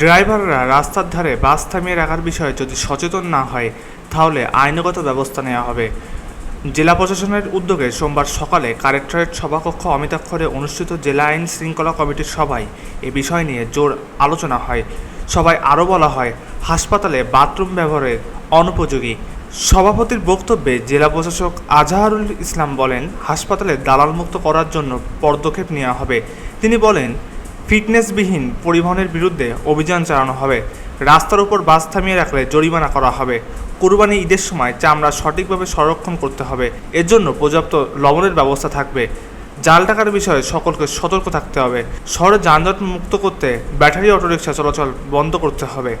ড্রাইভাররা রাস্তার ধারে বাস থামিয়ে রাখার বিষয়ে যদি সচেতন না হয়, তাহলে আইনগত ব্যবস্থা নেওয়া হবে। জেলা প্রশাসনের উদ্যোগে সোমবার সকালে কালেক্টরেট সভাকক্ষ অমিতাক্ষরে অনুষ্ঠিত জেলা আইন শৃঙ্খলা কমিটির সভায় এ বিষয় নিয়ে জোর আলোচনা হয়। সবাই আরও বলা হয়, হাসপাতালে বাথরুম ব্যবহারের অনুপযোগী। সভাপতির বক্তব্যে জেলা প্রশাসক আজাহারুল ইসলাম বলেন, হাসপাতালে দালালমুক্ত করার জন্য পদক্ষেপ নেওয়া হবে। তিনি বলেন ফিটনেসবিহীন পরিবহনের বিরুদ্ধে অভিযান চালানো হবে। রাস্তার উপর বাস থামিয়ে রাখলে জরিমানা করা হবে। কুরবানি ঈদের সময় চামড়া সঠিকভাবে সংরক্ষণ করতে হবে। এর জন্য পর্যাপ্ত লবণের ব্যবস্থা থাকবে। জাল টাকার বিষয়ে সকলকে সতর্ক থাকতে হবে। শহরে যানজট মুক্ত করতে ব্যাটারি অটোরিকশা চলাচল বন্ধ করতে হবে।